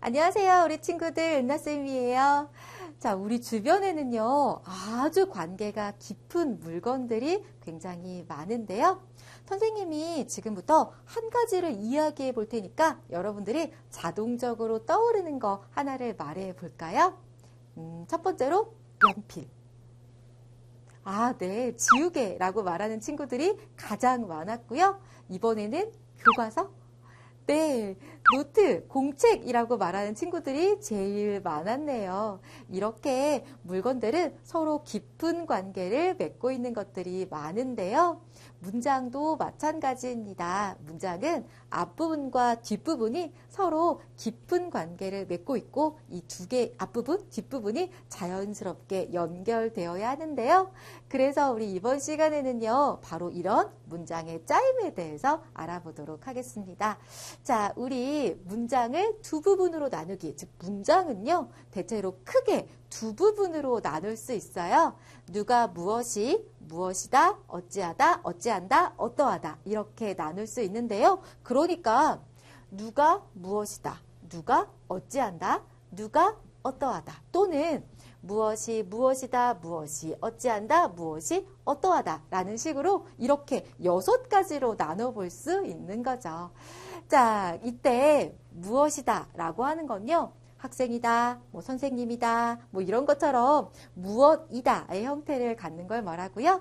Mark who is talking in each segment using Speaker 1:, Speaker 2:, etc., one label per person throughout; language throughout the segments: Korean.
Speaker 1: 안녕하세요, 우리 친구들. 은나쌤이에요. 자, 우리 주변에는요, 아주 관계가 깊은 물건들이 굉장히 많은데요. 선생님이 지금부터 한 가지를 이야기해 볼 테니까 여러분들이 자동적으로 떠오르는 거 하나를 말해 볼까요? 음, 첫 번째로 연필. 아, 네. 지우개라고 말하는 친구들이 가장 많았고요. 이번에는 교과서. 네. 노트, 공책이라고 말하는 친구들이 제일 많았네요. 이렇게 물건들은 서로 깊은 관계를 맺고 있는 것들이 많은데요. 문장도 마찬가지입니다. 문장은 앞부분과 뒷부분이 서로 깊은 관계를 맺고 있고 이 두 개 앞부분, 뒷부분이 자연스럽게 연결되어야 하는데요. 그래서 우리 이번 시간에는요, 바로 이런 문장의 짜임에 대해서 알아보도록 하겠습니다. 자, 우리 문장을 두 부분으로 나누기, 즉 문장은요, 대체로 크게 두 부분으로 나눌 수 있어요. 누가 무엇이 무엇이다, 어찌하다, 어찌한다, 어떠하다 이렇게 나눌 수 있는데요. 그러니까 누가 무엇이다, 누가 어찌한다, 누가 어떠하다 또는 무엇이 무엇이다, 무엇이 어찌한다, 무엇이 어떠하다 라는 식으로 이렇게 여섯 가지로 나눠볼 수 있는 거죠. 자, 이때 무엇이다 라고 하는 건요. 학생이다, 뭐 선생님이다, 뭐 이런 것처럼 무엇이다의 형태를 갖는 걸 말하고요.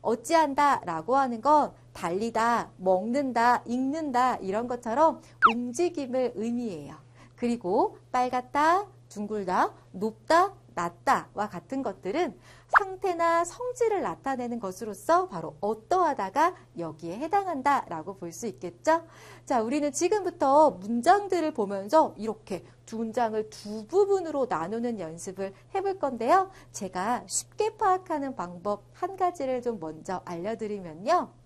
Speaker 1: 어찌한다 라고 하는 건 달리다, 먹는다, 읽는다 이런 것처럼 움직임을 의미해요. 그리고 빨갛다, 둥글다, 높다, 낮다와 같은 것들은 상태나 성질을 나타내는 것으로서 바로 어떠하다가 여기에 해당한다라고 볼 수 있겠죠. 자, 우리는 지금부터 문장들을 보면서 이렇게 두 문장을 두 부분으로 나누는 연습을 해볼 건데요. 제가 쉽게 파악하는 방법 한 가지를 좀 먼저 알려드리면요.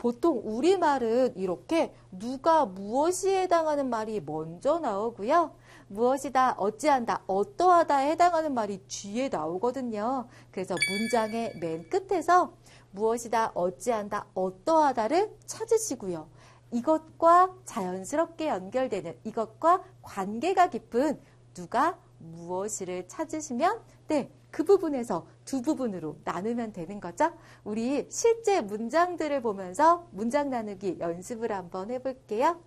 Speaker 1: 보통 우리말은 이렇게 누가 무엇이 해당하는 말이 먼저 나오고요. 무엇이다, 어찌한다, 어떠하다에 해당하는 말이 뒤에 나오거든요. 그래서 문장의 맨 끝에서 무엇이다, 어찌한다, 어떠하다를 찾으시고요. 이것과 자연스럽게 연결되는 이것과 관계가 깊은 누가 무엇이를 찾으시면 네, 그 부분에서 두 부분으로 나누면 되는 거죠. 우리 실제 문장들을 보면서 문장 나누기 연습을 한번 해볼게요.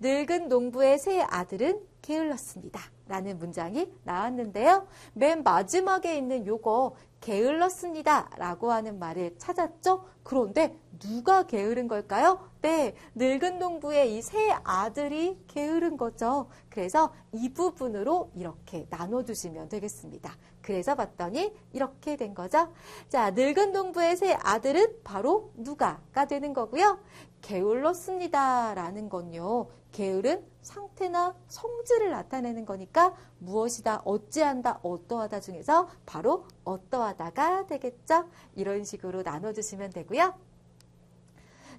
Speaker 1: 늙은 농부의 새 아들은 게을렀습니다. 라는 문장이 나왔는데요. 맨 마지막에 있는 요거 게을렀습니다. 라고 하는 말을 찾았죠? 그런데 누가 게으른 걸까요? 네, 늙은 농부의 이 세 아들이 게으른 거죠. 그래서 이 부분으로 이렇게 나눠주시면 되겠습니다. 그래서 봤더니 이렇게 된 거죠. 자, 늙은 농부의 세 아들은 바로 누가가 되는 거고요. 게을렀습니다. 라는 건요. 게으른 상태나 성질을 나타내는 거니까 무엇이다, 어찌한다, 어떠하다 중에서 바로 어떠하다가 되겠죠? 이런 식으로 나눠주시면 되고요.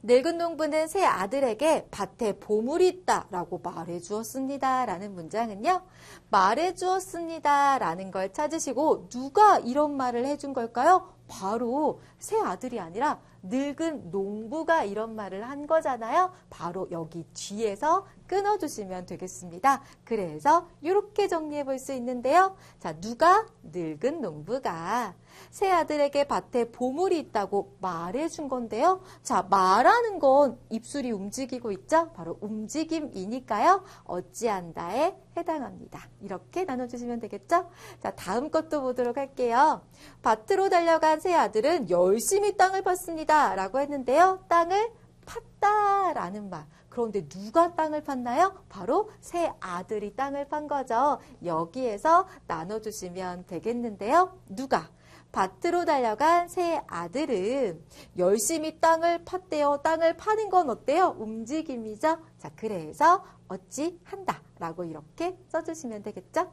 Speaker 1: 늙은 농부는 새 아들에게 밭에 보물이 있다 라고 말해 주었습니다. 라는 문장은요. 말해 주었습니다. 라는 걸 찾으시고 누가 이런 말을 해준 걸까요? 바로 새 아들이 아니라 늙은 농부가 이런 말을 한 거잖아요. 바로 여기 뒤에서 끊어주시면 되겠습니다. 그래서 이렇게 정리해 볼 수 있는데요. 자, 누가 늙은 농부가 새 아들에게 밭에 보물이 있다고 말해준 건데요. 자, 말하는 건 입술이 움직이고 있죠? 바로 움직임이니까요. 어찌한다에 해당합니다. 이렇게 나눠주시면 되겠죠? 자, 다음 것도 보도록 할게요. 밭으로 달려간 새 아들은 열심히 땅을 팠습니다. 라고 했는데요. 땅을 팠다라는 말. 그런데 누가 땅을 팠나요? 바로 새 아들이 땅을 판 거죠. 여기에서 나눠주시면 되겠는데요. 누가? 밭으로 달려간 새 아들은 열심히 땅을 팠대요. 땅을 파는 건 어때요? 움직임이죠. 자, 그래서 어찌 한다 라고 이렇게 써주시면 되겠죠.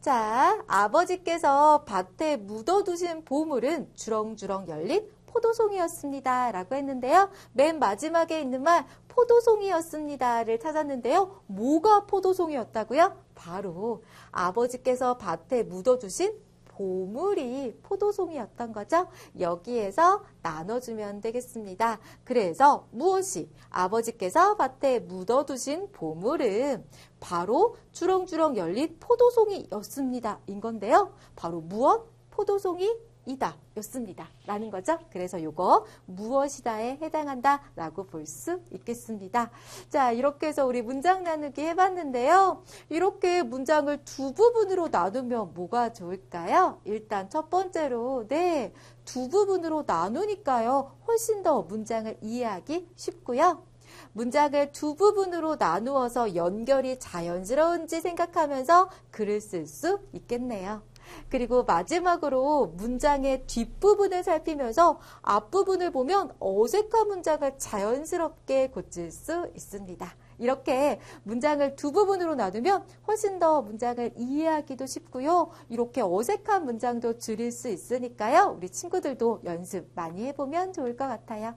Speaker 1: 자, 아버지께서 밭에 묻어두신 보물은 주렁주렁 열린 포도송이였습니다. 라고 했는데요. 맨 마지막에 있는 말 포도송이였습니다를 찾았는데요. 뭐가 포도송이였다고요? 바로 아버지께서 밭에 묻어두신 보물이 포도송이였던 거죠. 여기에서 나눠주면 되겠습니다. 그래서 무엇이 아버지께서 밭에 묻어두신 보물은 바로 주렁주렁 열린 포도송이였습니다. 인 건데요. 바로 무엇? 포도송이 이다 였습니다. 라는 거죠. 그래서 요거 무엇이다에 해당한다 라고 볼 수 있겠습니다. 자, 이렇게 해서 우리 문장 나누기 해봤는데요. 이렇게 문장을 두 부분으로 나누면 뭐가 좋을까요? 일단 첫 번째로, 네, 두 부분으로 나누니까요. 훨씬 더 문장을 이해하기 쉽고요. 문장을 두 부분으로 나누어서 연결이 자연스러운지 생각하면서 글을 쓸 수 있겠네요. 그리고 마지막으로 문장의 뒷부분을 살피면서 앞부분을 보면 어색한 문장을 자연스럽게 고칠 수 있습니다. 이렇게 문장을 두 부분으로 나누면 훨씬 더 문장을 이해하기도 쉽고요. 이렇게 어색한 문장도 줄일 수 있으니까요. 우리 친구들도 연습 많이 해보면 좋을 것 같아요.